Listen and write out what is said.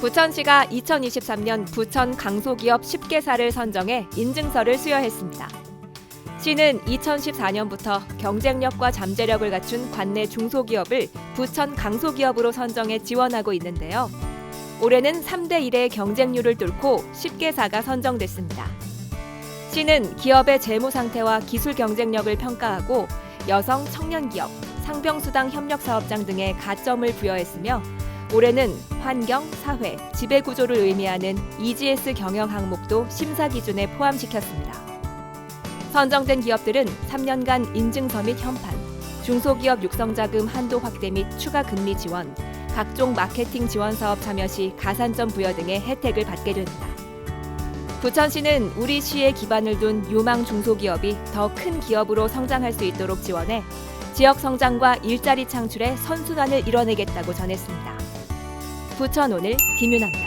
부천시가 2023년 부천 강소기업 10개사를 선정해 인증서를 수여했습니다. 시는 2014년부터 경쟁력과 잠재력을 갖춘 관내 중소기업을 부천 강소기업으로 선정해 지원하고 있는데요. 올해는 3대 1의 경쟁률을 뚫고 10개사가 선정됐습니다. 시는 기업의 재무 상태와 기술 경쟁력을 평가하고 여성 청년 기업, 상병수당 협력 사업장 등의 가점을 부여했으며 올해는 환경, 사회, 지배 구조를 의미하는 EGS 경영 항목도 심사 기준에 포함시켰습니다. 선정된 기업들은 3년간 인증서 및 현판, 중소기업 육성자금 한도 확대 및 추가 금리 지원, 각종 마케팅 지원 사업 참여 시 가산점 부여 등의 혜택을 받게 됩니다. 부천시는 우리 시에 기반을 둔 유망 중소기업이 더 큰 기업으로 성장할 수 있도록 지원해 지역 성장과 일자리 창출의 선순환을 이뤄내겠다고 전했습니다. 부천 오늘 김윤아입니다.